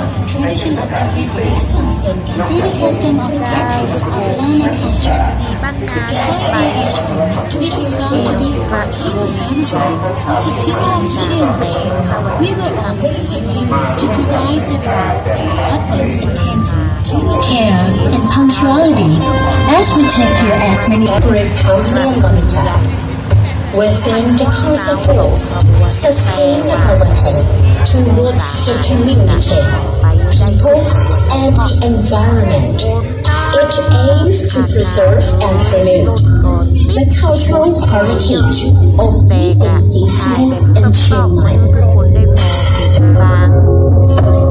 of the tradition of the river through the custom of practice of Lama culture. บ้านนาและไป We belong to be part of the culture. To seek out change, we were always willing to provide services at the second care and punctuality as we take care as many Great Company Limited within the concept of sustainability towards the community, people, and the environment. It aims to preserve and promote the cultural heritage of the Asian and Chiang Mai.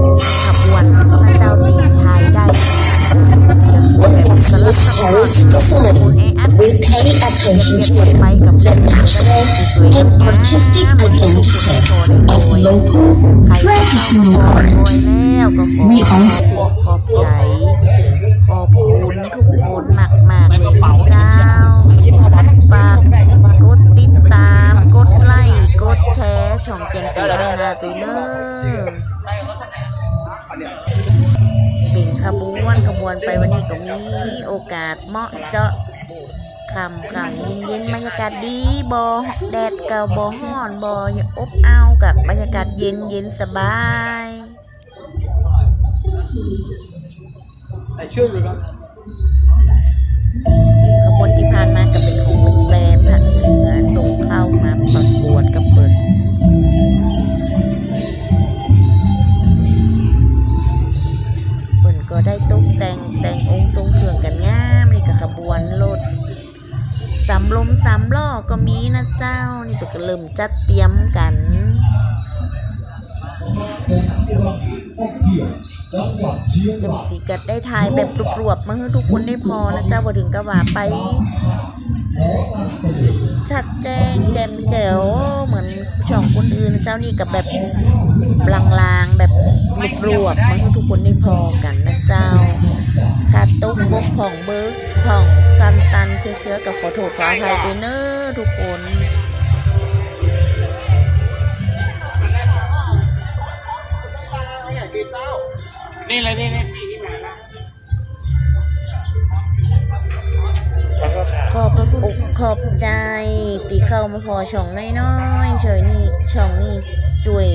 น heritage design, we pay attention to the natural and artistic identity of local ใคร traditional โอย art. แล้วก็ขอ We also ขอบใจ ขอบคุณทุกคนมากมากๆเลยเจ้าฝากกดติดตาม กดไลค์ กดแชร์ ช่องเจนสีบ้านนาตุยเนอร์ มีโอกาสเหมาะเจาะคำกลางเย็นๆบรรยากาศดีบอแดดกับบอห้อนบอบอ้าวกับบรรยากาศเย็นเย็นสบายขบวนที่ผ่านมาก็เป็นของเป็นแบรนด์ผักเหนือตรงเข้ามาประกวดกับเปิด ได้ตกแต่งแต่งองค์ทรงเครื่องกันงามนี่ก็ขบวนรถสำลมสำล้อก็มีนะเจ้า นี่เปิ่นก็เริ่มจัดเตรียมกันจำสีก็ได้ถ่ายแบบรวบๆมาให้ทุกคนได้พอนะเจ้าบ่ถึงกับว่าไป ชัดแจ้งแจ่มแจ๋วเหมือนช่องคนอื่นเจ้านี่กับแบบลางๆแบบรวบๆมาให้ทุกคนได้พอกันนะ เจ้าขาดตุ๊กบกผ่องเบิกผ่องตันตันเคือกับขอโทษขออภัยด้วยเนอะทุกคนนี่เลยนี่นี่พี่ที่มานะขอบอกขอบใจตีเข้ามาพอช่องน้อยๆเฉยนี่ช่องนี่ช่วย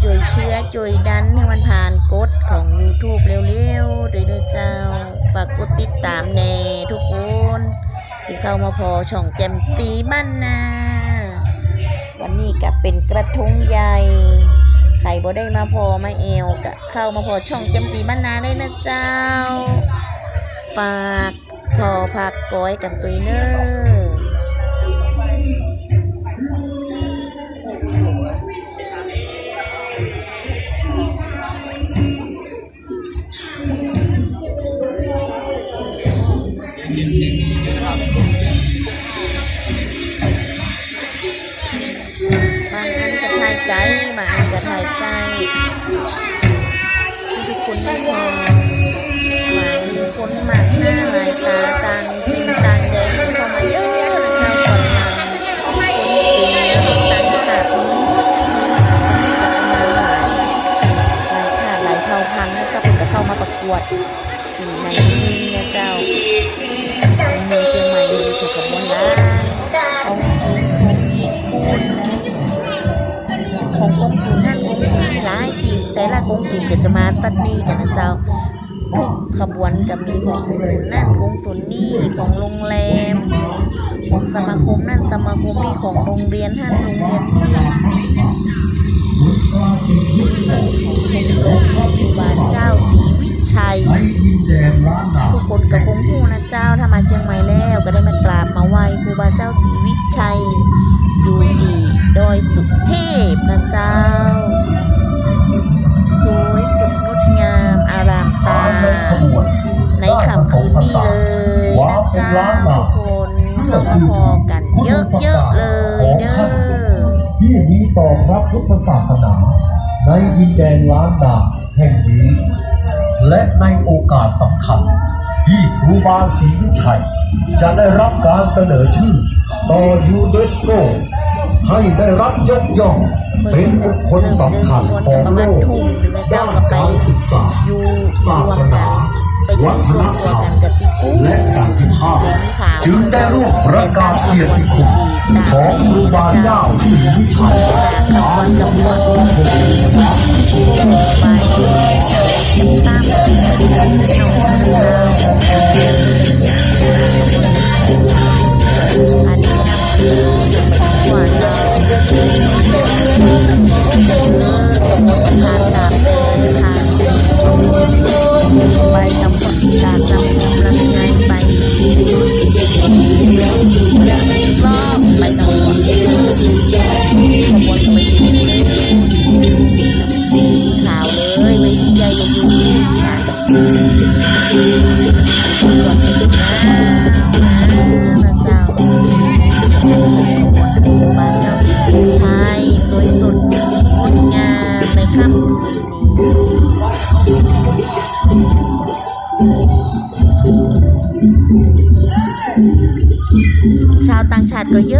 พักช่วยเชื้อช่วยดันให้มันผ่านกฎของ YouTube เร็วๆด้วยเด้อเจ้าฝากกดติดตามแน่ทุกคน ที่เข้ามาพอช่องแจมสีบ้านนาวันนี้ก็เป็นกระทงใหญ่ใครบ่ได้มาพอมาเอวก็เข้ามาพอช่องแจมสีบ้านนาได้นะเจ้า ฝากพอพักก้อยกันตุยเนอ ตีในนี้นะเจ้าในเมืองเชียงใหม่มีขบวนหลาของจีนของญี่ปุ่นของกงตุนนั่นกงตุนนี่หลายตีแต่ละกงตุนก็จะมาตัดนี้กันนะเจ้าขบวนก็มีของกงตุนนั่นกงตุนนี่ของโรงแรมของสมาคมนั่นสมาคมนี่ของโรงเรียนท่านโรงเรียนนี่ของครูบาเจ้าศรีวิชัย ทุกคนกับคงหูนะเจ้าถ้ามาเชียงใหม่แล้วก็ได้มากราบมาไหว้ครูบาเจ้าศรีวิชัยอยู่ที่ดอยสุเทพนะเจ้าสวยสดงดงามอารามตาในค่ำคืนนี้เลยนะจ๊ะทุกคนเข้ามาพอกันเยอะๆเลยเด้อที่มีต่อพระพุทธศาสนาในดินแดนล้านนาแห่งนี้ และในโอกาสสำคัญ ที่ครูบาศรีวิชัย จะได้รับการเสนอชื่อต่อยูเนสโกให้ได้รับยกย่อง เป็นบุคคลสำคัญของโลกด้านการศึกษาศาสนาวัฒนธรรม จึงได้ร่วมประกาศเกียรติคุณของครูบาเจ้าศรีวิชัยตามจำนวนของผมาว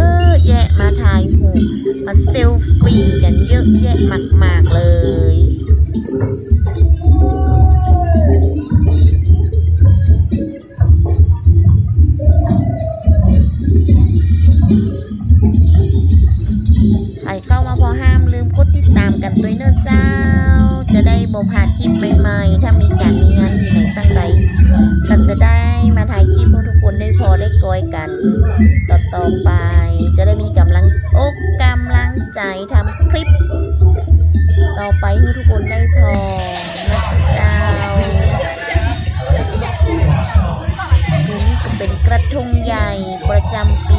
ยกันต่อต่อไป จะได้มีกำลังอกกำลังใจทำคลิป ต่อไปให้ทุกคนได้พอนะเจ้าทีนี้ก็เป็นกระทงใหญ่ประจำ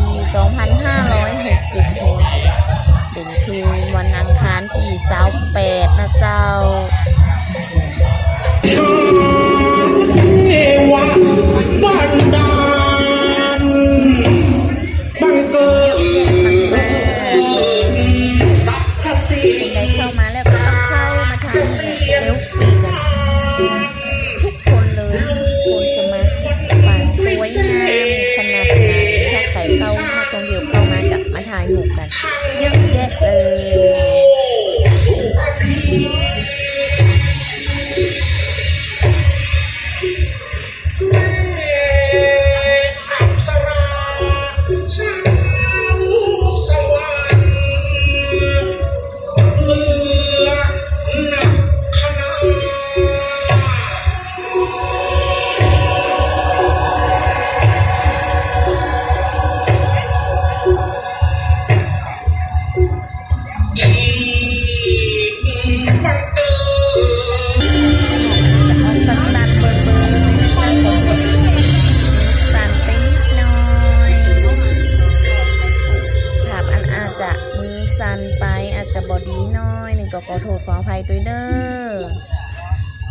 ดีน้อยหนึ่งก็ขอโทษขออภัยตัวเด้อ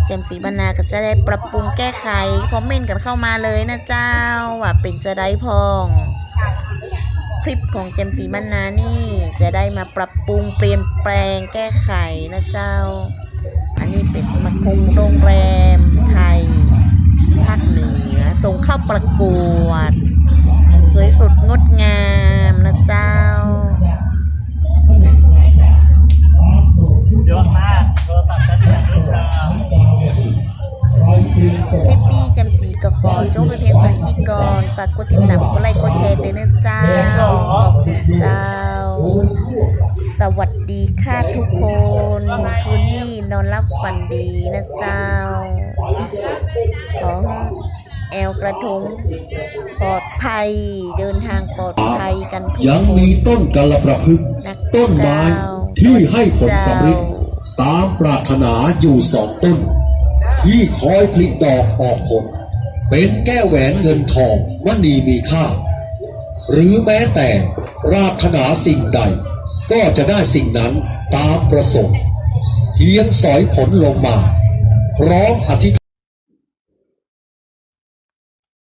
เจมสีบรรณาก็จะได้ปรับปรุงแก้ไข คอมเมนต์กันเข้ามาเลยนะเจ้า ว่าเป็นจะได้พอง คลิปของเจมส์สีบรรณานี่จะได้มาปรับปรุงเปลี่ยนแปลงแก้ไขนะเจ้า อันนี้เป็นมันคงโรงแรมไทยภาคเหนือส่งเข้าประกวด สวยสุดงดงาม คลิปนี้จำสีก็ขอจบไปเพียงเท่านี้ก่อนฝากกดติดตามกดไลค์กดแชร์ด้วยนะเจ้าขอบคุณเจ้า สวัสดีค่ะทุกคนคืนนี้นอนรับฝันดีนะเจ้า ขอให้แอลกระทงปลอดภัยเดินทางปลอดภัยกันทุกยังคนมีต้นกาลประพฤกษ์นะต้นไม้ที่ให้ผลสำฤทธิ์ ตามปรารถนาอยู่สองต้น ที่คอยผลิดอกออกผล เป็นแก้วแหวนเงินทองมณีมีค่า หรือแม้แต่ปรารถนาสิ่งใด ก็จะได้สิ่งนั้นตามประสงค์เพียงสอยผลลงมา พร้อมอธิษฐาน